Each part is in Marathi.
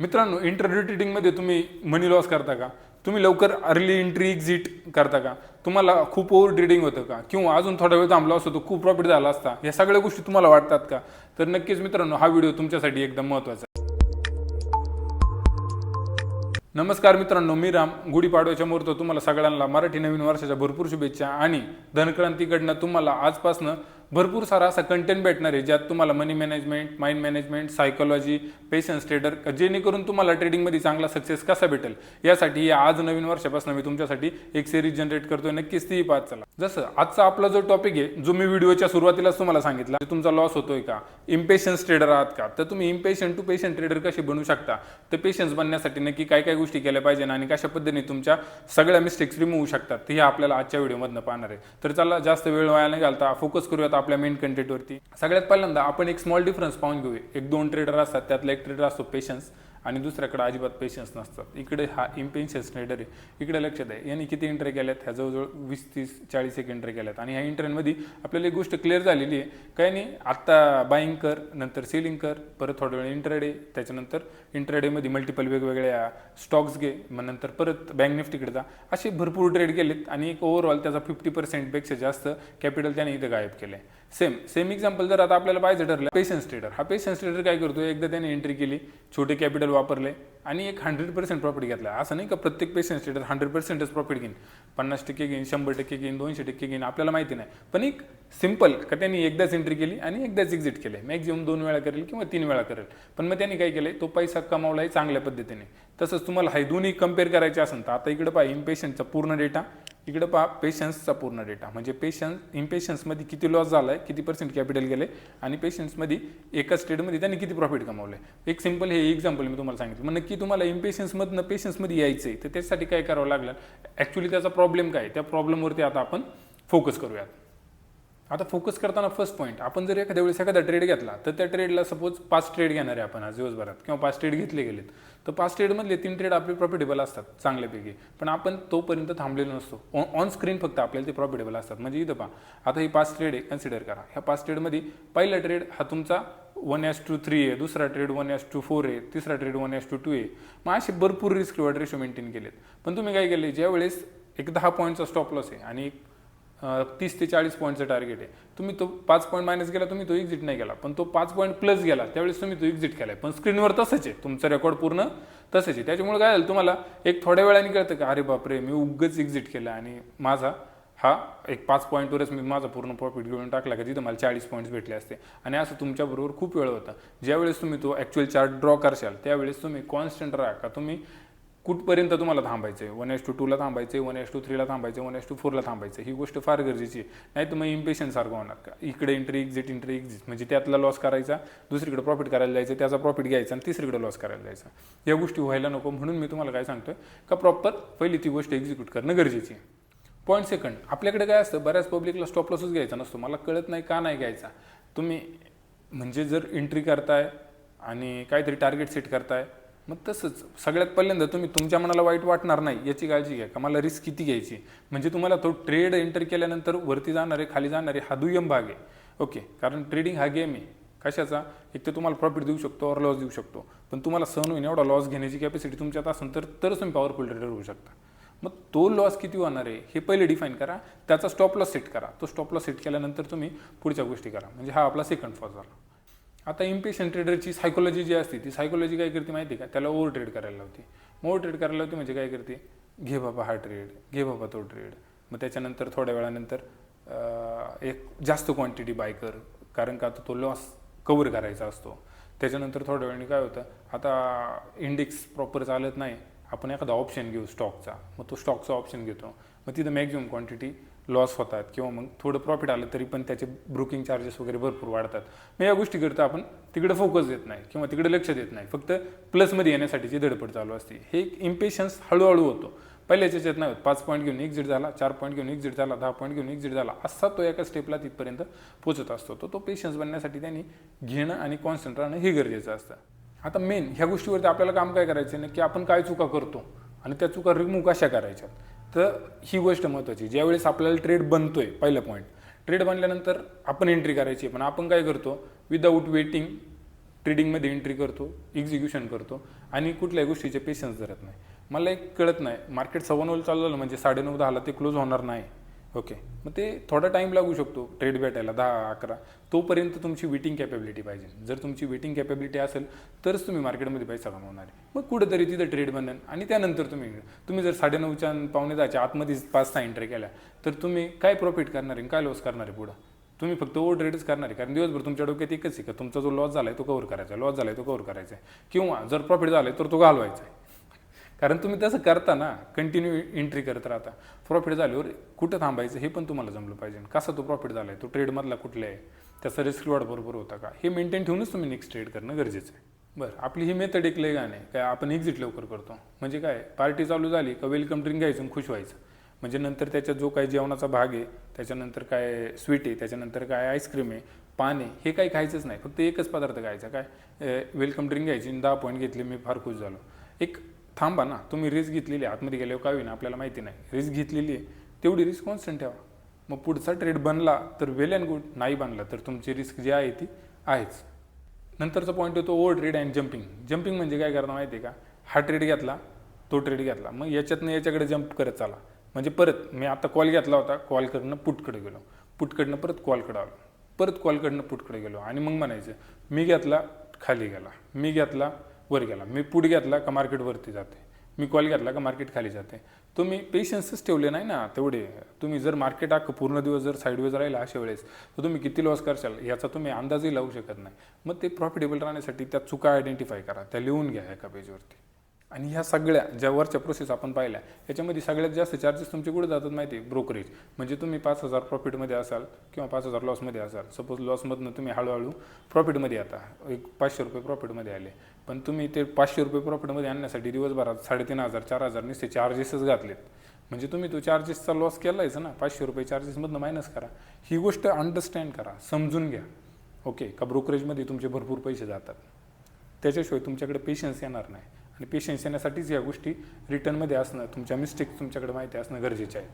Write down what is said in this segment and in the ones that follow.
मित्रांनो इंटरव्ह्यू ट्रेडिंगमध्ये तुम्ही मनी लॉस करता का? तुम्ही लवकर अर्ली एंट्री एक्झिट करता का? तुम्हाला खूप ओव्हर ट्रेडिंग होतं का? किंवा अजून थोडा वेळ थांबला असतो तो खूप प्रॉफिट झाला असता? या सगळ्या गोष्टी तुम्हाला वाटतात का? तर नक्कीच मित्रांनो हा व्हिडिओ तुमच्यासाठी एकदम महत्त्वाचा आहे. नमस्कार मित्रांनो मी राम. गुढीपाडव्याच्या मुहूर्त तुम्हाला सगळ्यांना मराठी नवीन वर्षाच्या भरपूर शुभेच्छा आणि धनक्रांतीकडनं तुम्हाला आजपासनं भरपूर सारा असा कंटेंट भेटणार आहे ज्यात तुम्हाला money management mind management psychology patience trader जेणेकरून तुम्हाला ट्रेडिंगमध्ये चांगला सक्सेस कसा भेटेल? यासाठी या आज नवीन वर्षापासून मी तुमच्यासाठी एक सिरीज जनरेट करतोय. नक्कीच ती पाहत चला. जसं आजचा आपला जो टॉपिक आहे जो मी व्हिडिओच्या सुरुवातीलाच तुम्हाला सांगितला तुमचा लॉस होतोय का? इम्पेशन्स ट्रेडर आहात का? तर तुम्ही इम्पेशंट टू पेशंट ट्रेडर कसे बनू शकता? तर पेशन्स बनण्यासाठी नक्की काय काय गोष्टी केल्या पाहिजे आणि कशा पद्धतीने तुमच्या सगळ्या मिस्टेक्स रिमूव्ह होऊ शकतात? ते हे आपल्याला आजच्या व्हिडिओमधनं पाहणार आहे. तर चला जास्त वेळ वाया नाही घालता फोकस करूयात आपल्या मेन कंटेंटवरती सगळ्यात पहिल्यांदा आपण एक स्मॉल डिफरन्स पाहून घेऊया. एक दोन ट्रेडर असतात त्यातला एक ट्रेडर असतो पेशन्स आणि दुसऱ्याकडे अजिबात पेशन्स नसतात. इकडे हा इम्पेन्शन्स रेडर आहे. इकडे लक्ष द्या. यांनी किती एंट्री केल्यात? ह्या जवळजवळ वीस तीस चाळीस एक एंट्री केल्यात. आणि ह्या एंट्रीमध्ये आपल्याला एक गोष्ट क्लिअर झालेली आहे. काय नाही आत्ता बाईंग कर नंतर सेलिंग कर परत थोड्या वेळ इंट्राडे त्याच्यानंतर इंट्राडेमध्ये मल्टिपल वेगवेगळ्या स्टॉक्स घे मग नंतर परत बँक निफ्टीकडे जा. असे भरपूर ट्रेड केलेत आणि एक ओव्हरऑल त्याचा फिफ्टी पर्सेंटपेक्षा जास्त कॅपिटल त्याने इथं गायब केलं आहे सेम सेम एक्झाम्पल जर आता आपल्याला पाहिजे ठरलं पेशन्स ट्रेडर हा पेशन्स ट्रेडर काय करतो एकदा त्याने एंट्री केली छोटे कॅपिटल वापरले आणि एक हंड्रेड पर्सेंट प्रॉफिट घेतला. असं नाही का प्रत्येक पेशंट स्टेटर हंड्रेड पर्सेंटच प्रॉफिट घेईन. पन्नास टक्के घेईन शंभर टक्के घेईन दोनशे टक्के घेईन आपल्याला माहिती नाही. पण एक सिंपल का त्यांनी एकदाच एंट्री केली आणि एकदाच एक्झिट केले. मॅक्झिमम दोन वेळा करेल किंवा तीन वेळा करेल. पण मग त्यांनी काय केलंय तो पैसा कमावला आहे चांगल्या पद्धतीने. तसंच तुम्हाला हे दोन्ही कंपेअर करायचे असेल तर आता इकडे पहा पेशंटचा पूर्ण डेटा इकडे पहा पेशन्सचा पूर्ण डेटा म्हणजे पेशन्स इम्पेशन्समध्ये किती लॉस झाला आहे किती पर्सेंट कॅपिटल गेले आणि पेशन्समध्ये एकाच ट्रेडमध्ये त्यांनी किती प्रॉफिट कमावलं. आहे एक सिंपल हे एक्झाम्पल मी तुम्हाला सांगितलं. मग नक्की तुम्हाला इम्पेशन्समधनं पेशन्समध्ये यायचं आहे तर त्यासाठी काय करावं लागलं? ॲक्च्युली त्याचा प्रॉब्लेम काय त्या प्रॉब्लेमवरती आता आपण फोकस करूयात. आता फोकस करताना फर्स्ट पॉईंट आपण जर एखाद्या वेळेस एखादा ट्रेड घेतला तर त्या ट्रेडला सपोज पाच ट्रेड घेणार आहे आपण आज दिवसभरात किंवा पाच ट्रेड घेतले गेलेत. तर पाच ट्रेडमधले तीन ट्रेड आपले प्रॉफिटेबल असतात चांगल्यापैकी. पण आपण तोपर्यंत थांबलेलो नसतो. ऑन स्क्रीन फक्त आपल्याला ते प्रॉफिटेबल असतात. म्हणजे इथं पहा आता ही पाच ट्रेड आहे कन्सिडर करा. ह्या पाच ट्रेडमध्ये पहिला ट्रेड हा तुमचा वन एस टू थ्री आहे दुसरा trade one is to four आहे तिसरा trade one is to two आहे. मग असे भरपूर रिस्क रिवॉर्ड रेशो मेंटेन केलेत. पण तुम्ही काय केले ज्या वेळेस एक दहा पॉईंटचा स्टॉप लॉस आहे आणि एक तीस ते चाळीस पॉईंटचं टार्गेट आहे. तुम्ही तो पाच पॉईंट मायनस गेला तुम्ही तो एक्झिट नाही केला. पण तो पाच पॉईंट प्लस गेला त्यावेळेस तुम्ही तो एक्झिट केला पण स्क्रीनवर तसंच आहे. तुमचं रेकॉर्ड पूर्ण तसंच आहे. त्याच्यामुळे काय झालं तुम्हाला एक थोड्या वेळाने कळतं का अरे बापरे मी उगच एक्झिट केला आणि माझा हा एक पाच पॉईंटवरच मी माझा पूर्ण प्रॉफिट घेऊन टाकला का तिथं मला चाळीस पॉईंट्स भेटले असते. आणि असं तुमच्याबरोबर खूप वेळ होतं. ज्यावेळेस तुम्ही तो ॲक्च्युअल चार्ट ड्रॉ करशाल त्यावेळेस तुम्ही कॉन्स्टंट राहा का तुम्ही कुठपर्यंत तुम्हाला थांबायचं आहे वन एस टू टूला थांबायचं आहे वन एस टू थ्रीला थांबायचं वन एस टू फोरला थांबायचं ही गोष्ट फार गरजेची आहे. नाही तर मग इम्पेशन सारखं होणार का? इकडे एंट्री एक्झिट एंट्री एक्झिट म्हणजे त्यातला लॉस करायचा दुसरीकडे प्रॉफिट करायला जायचं त्याचा प्रॉफिट घ्यायचा आणि तिसरीकडे लॉस करायला जायचा. या गोष्टी व्हायला नको. म्हणून मी तुम्हाला काय सांगतोय का प्रॉपर पहिली ती गोष्ट एक्झिक्यूट करणं गरजेची आहे. पॉईंट सेकंड आपल्याकडे काय असतं बऱ्याच पब्लिकला स्टॉप लॉसच घ्यायचा नसतो. मला कळत नाही का नाही घ्यायचा. तुम्ही म्हणजे जर एंट्री करताय आणि काहीतरी टार्गेट सेट करताय मग तसंच. सगळ्यात पहिल्यांदा तुम्ही तुमच्या मनाला वाईट वाटणार नाही याची काळजी घ्या. का मला रिस्क किती घ्यायची? म्हणजे तुम्हाला तो ट्रेड एंटर केल्यानंतर वरती जाणारे खाली जाणारे हा दुय्यम भाग आहे. ओके कारण ट्रेडिंग हा गेम आहे. कशाचा? एक तर तुम्हाला प्रॉफिट देऊ शकतो और लॉस देऊ शकतो. पण तुम्हाला सहन होईन एवढा लॉस घेण्याची कॅपॅसिटी तुमच्यात असेल तर तरच तुम्ही पॉवरफुल ट्रेडर होऊ शकता. मग तो लॉस किती होणार आहे हे पहिले डिफाईन करा. त्याचा स्टॉप लॉस सेट करा. तो स्टॉप लॉस सेट केल्यानंतर तुम्ही पुढच्या गोष्टी करा. म्हणजे हा आपला सेकंड फॉज झाला. आता इम्पेशन ट्रेडरची सायकोलॉजी जी असते ती सायकोलॉजी काय करते माहिती आहे का? त्याला ओव्हर ट्रेड करायला लावते. ओव्हर ट्रेड करायला लावते म्हणजे काय करते? घे बाबा हा ट्रेड घे बाबा तो ट्रेड मग त्याच्यानंतर थोड्या वेळानंतर एक जास्त क्वांटिटी बाय कर. कारण का? आता तो लॉस कवर करायचा असतो. त्याच्यानंतर थोड्या वेळाने काय होतं? आता इंडेक्स प्रॉपर चालत नाही. आपण एखादा ऑप्शन घेऊ स्टॉकचा मग तो स्टॉकचा ऑप्शन घेतो. मग तिथं मॅक्झिमम क्वांटिटी लॉस होतात किंवा मग थोडं प्रॉफिट आलं तरी पण त्याचे ब्रोकिंग चार्जेस वगैरे भरपूर वाढतात. मग या गोष्टीकरता आपण तिकडे फोकस देत नाही किंवा तिकडे लक्ष देत नाही. फक्त प्लसमध्ये येण्यासाठीची धडपड चालू असते हे एक इम्पेशन्स हळूहळू होतो. पहिल्याच याच्यात नाही होत. पाच पॉईंट घेऊन एक्झिट झाला चार पॉईंट घेऊन एक्झिट झाला दहा पॉईंट घेऊन एक्झिट झाला असा तो एका स्टेपला तिथपर्यंत पोचत असतो. तो तो पेशन्स बनण्यासाठी त्यांनी घेणं आणि कॉन्सन्ट्रेट राहणं हे गरजेचं असतं. आता मेन ह्या गोष्टीवरती आपल्याला काम काय करायचं आहे की आपण काय चुका करतो आणि त्या चुका रिमूव्ह कशा करायच्या तर ही गोष्ट महत्त्वाची ज्यावेळेस आपल्याला ट्रेड बनतोय पहिलं पॉईंट ट्रेड बनल्यानंतर आपण एंट्री करायची पण आपण काय करतो? विदाऊट वेटिंग ट्रेडिंगमध्ये एंट्री करतो एक्झिक्युशन करतो आणि कुठल्याही गोष्टीचे पेशन्स धरत नाही. मला एक कळत नाही मार्केट सव्वा नऊ चालू झालं म्हणजे साडेनऊ दहाला ते क्लोज होणार नाही. ओके. मग ते थोडा टाईम लागू शकतो ट्रेड भेटायला दहा अकरा. तोपर्यंत तुमची वेटिंग कॅपेबिलिटी पाहिजे. जर तुमची वेटिंग कॅपेबिलिटी असेल तरच तुम्ही मार्केटमध्ये पैसा कमवणार आहे. मग कुठेतरी तिथं ट्रेड बनेल आणि त्यानंतर तुम्ही तुम्ही जर साडेनऊच्या पावणे दहाच्या आतमध्येच पाच सहा एंट्री केल्या तर तुम्ही काय प्रॉफिट करणार आहे? काय लॉस करणार आहे पुढं? तुम्ही फक्त ओव्हर ट्रेडच करणार आहे. कारण दिवसभर तुमच्या डोक्यात एकच आहे का तुमचा जो लॉस झाला आहे तो कव्हर करायचा आहे लॉस झाला आहे तो कव्हर करायचा आहे. किंवा जर प्रॉफिट झाला आहे तर तो घालवायचा आहे. कारण तुम्ही तसं करता ना कंटिन्यू एंट्री करत राहता. प्रॉफिट झाल्यावर कुठं थांबायचं हे पण तुम्हाला जमलं पाहिजे. कसा तो प्रॉफिट झाला आहे तो ट्रेडमधला कुठला आहे? त्याचा रिस्क रिवॉर्ड बरोबर होता का? हे मेंटेन ठेवूनच तुम्ही नेक्स्ट ट्रेड करणं गरजेचं आहे. बरं आपली ही मेथड एक लय गाणे काय आपण एक्झिट लवकर करतो. म्हणजे काय? पार्टी चालू झाली का वेलकम ड्रिंक घ्यायचं आणि खुश व्हायचं. म्हणजे नंतर त्याच्या जो काही जेवणाचा भाग आहे त्याच्यानंतर काय स्वीट आहे त्याच्यानंतर काय आईस्क्रीम आहे पाने हे काही खायचंच नाही. फक्त एकच पदार्थ खायचा. काय? वेलकम ड्रिंक घ्यायची आणि दहा पॉईंट घेतले मी फार खुश झालो. एक थांबा ना तुम्ही रिस्क घेतलेली आहे. आतमध्ये गेल्यावर काय होईना आपल्याला माहिती नाही. रिस्क घेतलेली आहे. तेवढी रिस्क कॉन्स्टंट ठेवा. मग पुढचा ट्रेड बनला तर वेल अँड गुड नाही बनला तर तुमची रिस्क जी आहे ती आहेच. नंतरचा पॉईंट येतो over trade and jumping jumping म्हणजे काय करणं माहिती आहे का? हा ट्रेड घेतला तो ट्रेड घेतला. मग याच्यातनं याच्याकडे जम्प करत चाला. म्हणजे परत मी आता कॉल घेतला होता कॉलकडनं पुटकडे गेलो. पुटकडनं परत कॉलकडे आलो. परत कॉलकडनं पुटकडे गेलो. आणि मग म्हणायचं मी घेतला खाली गेला. मी घेतला वर गेला. मी पुढ घेतला का मार्केट वरती जाते. मी कॉल घेतला का मार्केट खाली जाते. तुम्ही पेशन्सच ठेवले नाही ना तेवढे. तुम्ही जर मार्केट अख्खं पूर्ण दिवस जर साईडवेज राहिला अशा वेळेस तर तुम्ही किती लॉस करशाल याचा तुम्ही अंदाजही लावू शकत नाही. मग ते प्रॉफिटेबल राहण्यासाठी त्या चुका आयडेंटिफाय करा. त्या लिहून घ्या एका पेजवरती आणि ह्या सगळ्या ज्या वरच्या प्रोसेस आपण पाहिल्या याच्यामध्ये सगळ्यात जास्त चार्जेस तुमचे कुठे जातात माहिती आहे? ब्रोकरेज म्हणजे तुम्ही पाच हजार प्रॉफिटमध्ये असाल किंवा पाच हजार लॉसमध्ये असाल. सपोज लॉसमधनं तुम्ही हळूहळू प्रॉफिटमध्ये आता. एक पाचशे रुपये प्रॉफिटमध्ये आले. पण तुम्ही ते पाचशे रुपये प्रॉफिटमध्ये आणण्यासाठी दिवसभरात साडेतीन हजार चार हजार नुसते चार्जेसच घातलेत. म्हणजे तुम्ही तो चार्जेसचा लॉस केलायच ना पाचशे रुपये चार्जेसमधनं मायनस करा. ही गोष्ट अंडरस्टँड करा समजून घ्या. ओके का ब्रोकरेजमध्ये तुमचे भरपूर पैसे जातात. त्याच्याशिवाय तुमच्याकडे पेशन्स येणार नाही. आणि पेशन्स येण्यासाठीच या गोष्टी रिटर्नमध्ये असणं तुमच्या मिस्टेक तुमच्याकडे माहिती असणं गरजेचं आहे.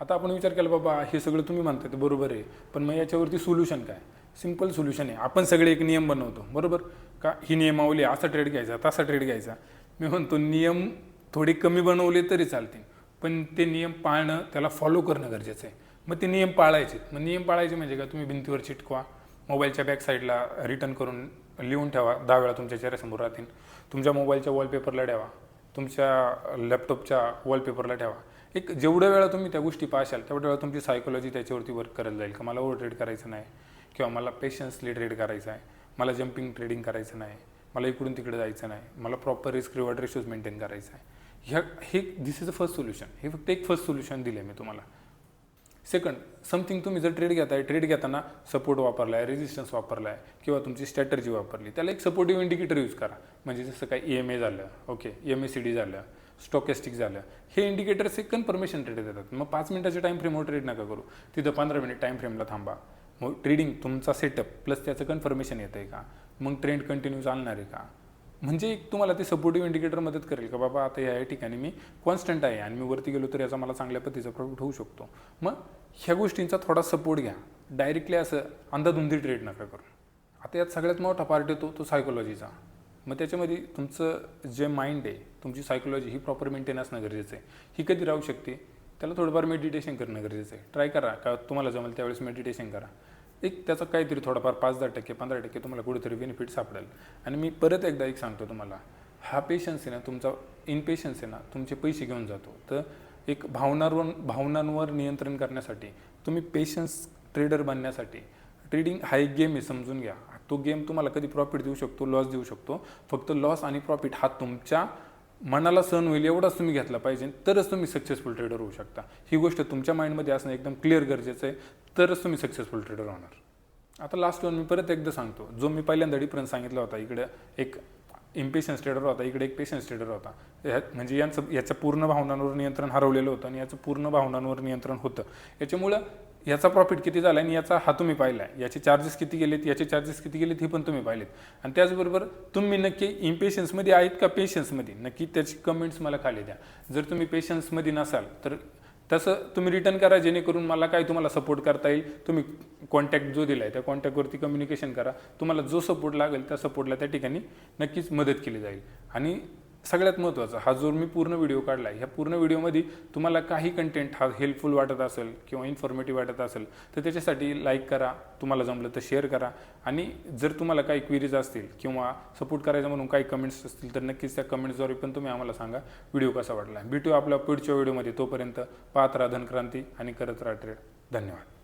आता आपण विचार केला बाबा हे सगळं तुम्ही म्हणताय ते बरोबर आहे. पण मग याच्यावरती सोल्युशन काय? सिंपल सोल्युशन आहे. आपण सगळे एक नियम बनवतो. बरोबर? का ही नियमावली असा ट्रेड घ्यायचा तसा ट्रेड घ्यायचा. मी म्हणतो नियम थोडे कमी बनवले तरी चालतील. पण ते नियम पाळणं त्याला फॉलो करणं गरजेचं आहे. मग ते नियम पाळायचे मग नियम पाळायचे म्हणजे का तुम्ही भिंतीवर चिटकवा मोबाईलच्या बॅक साईडला रिटर्न करून लिहून ठेवा दहा वेळा तुमच्या चेहऱ्यासमोर राहतील. तुमच्या मोबाईलच्या वॉलपेपरला ठेवा. तुमच्या लॅपटॉपच्या वॉलपेपरला ठेवा. एक जेवढ्या वेळा तुम्ही त्या गोष्टी पाशाल तेवढ्या वेळा तुमची सायकोलॉजी त्याच्यावरती वर्क करायला जाईल. का मला ओव्हर ट्रेड करायचं नाही? किंवा मला पेशन्सली ट्रेड करायचं आहे. मला जम्पिंग ट्रेडिंग करायचं नाही. मला इकडून तिकडे जायचं नाही. मला proper risk reward ratios maintain करायचं आहे. ह्या हे this is a first solution हे फक्त एक फर्स्ट सोल्युशन दिलं आहे मी तुम्हाला. सेकंड समथिंग तुम्ही जर ट्रेड घेताय ट्रेड घेताना सपोर्ट वापरला आहे रेजिस्टन्स वापरला आहे किंवा तुमची स्ट्रॅटर्जी वापरली त्याला एक सपोर्टिव्ह इंडिकेटर यूज करा. म्हणजे जसं काय ई एम ए झालं okay M A C D झालं स्टॉकेस्टिक झालं हे इंडिकेटर्स एक कन्फर्मेशन ट्रेड देतात. मग पाच मिनिटाच्या टाईम फ्रेमवर ट्रेड नका करू. तिथं पंधरा मिनिट टाईम फ्रेमला थांबा. मग ट्रेडिंग तुमचा सेटअप प्लस त्याचं कन्फर्मेशन येतं आहे का? मग ट्रेंड कंटिन्यू चालणार आहे का? म्हणजे एक तुम्हाला ते सपोर्टिव्ह इंडिकेटर मदत करेल का बाबा आता या ठिकाणी मी कॉन्स्टंट आहे आणि मी वरती गेलो तर याचा मला चांगल्या पद्धतीचा प्रॉफिट होऊ शकतो. मग ह्या गोष्टींचा थोडा सपोर्ट घ्या. डायरेक्टली असं अंधाधुंदी ट्रेड नका करू. आता यात सगळ्यात मोठा पार्ट येतो तो सायकोलॉजीचा मग त्याच्यामध्ये तुमचं जे माइंड आहे तुमची सायकोलॉजी ही प्रॉपर मेंटेन असणं गरजेचं आहे. ही कधी राहू शकते? त्याला थोडंफार मेडिटेशन करणं गरजेचं आहे. ट्राय करा. का तुम्हाला जमेल त्यावेळेस मेडिटेशन करा. एक त्याचा काहीतरी थोडाफार पाच दहा टक्के पंधरा टक्के तुम्हाला कुठेतरी बेनिफिट सापडेल. आणि मी परत एकदा एक सांगतो तुम्हाला हा पेशन्स आहे ना तुमचा इनपेशन्स आहे ना तुमचे पैसे घेऊन जातो. तर एक भावनांवर भावनांवर नियंत्रण करण्यासाठी तुम्ही पेशन्स ट्रेडर बनण्यासाठी ट्रेडिंग हा एक गेम आहे समजून घ्या. तो गेम तुम्हाला कधी प्रॉफिट देऊ शकतो लॉस देऊ शकतो. फक्त लॉस आणि प्रॉफिट हा तुमच्या मनाला सहन होईल एवढाच तुम्ही घेतला पाहिजे तरच तुम्ही सक्सेसफुल ट्रेडर होऊ शकता. ही गोष्ट तुमच्या माइंडमध्ये असणं एकदम क्लिअर गरजेचं आहे तरच तुम्ही सक्सेसफुल ट्रेडर होणार. आता लास्ट वन मी परत एकदा सांगतो. जो मी पहिल्यांदा डिफरन्स सांगितला होता इकडे एक इम्पेशन्स ट्रेडर होता इकडे एक पेशन्स ट्रेडर होता. ह्या- म्हणजे यांचं याचं पूर्ण भावनांवर नियंत्रण हरवलेलं होतं आणि याचं पूर्ण भावनांवर नियंत्रण होतं. याच्यामुळं याचा प्रॉफिट किती झाला आणि याचा हा तुम्ही पाहिला आहे याचे चार्जेस किती गेलेत याचे चार्जेस किती गेलेत हे पण तुम्ही पाहिलेत. आणि त्याचबरोबर तुम्ही नक्की इम्पेशन्समध्ये आहेत का पेशन्समध्ये नक्की त्याची कमेंट्स मला खाली द्या. जर तुम्ही पेशन्समध्ये नसाल तर तसं तुम्ही रिटर्न करा जेणेकरून मला काय तुम्हाला सपोर्ट करता येईल? तुम्ही कॉन्टॅक्ट जो दिला आहे त्या कॉन्टॅक्टवरती कम्युनिकेशन करा. तुम्हाला जो सपोर्ट लागेल त्या सपोर्टला त्या ठिकाणी नक्कीच मदत केली जाईल. आणि सगळ्यात महत्त्वाचा हा जो मी पूर्ण व्हिडिओ काढला आहे ह्या पूर्ण व्हिडिओमध्ये तुम्हाला काही कंटेंट हा हेल्पफुल वाटत असेल किंवा इन्फॉर्मेटिव्ह वाटत असेल तर त्याच्यासाठी लाईक करा तुम्हाला जमलं तर शेअर करा. आणि जर तुम्हाला काही क्वेरीज असतील किंवा सपोर्ट करायचं म्हणून काही कमेंट्स असतील तर नक्कीच त्या कमेंट्सद्वारे पण तुम्ही आम्हाला सांगा व्हिडिओ कसा वाटला? भेटू आपल्या पुढच्या व्हिडिओमध्ये. तोपर्यंत पाहत राहा धनक्रांती आणि करत राहा ट्रेड धन्यवाद.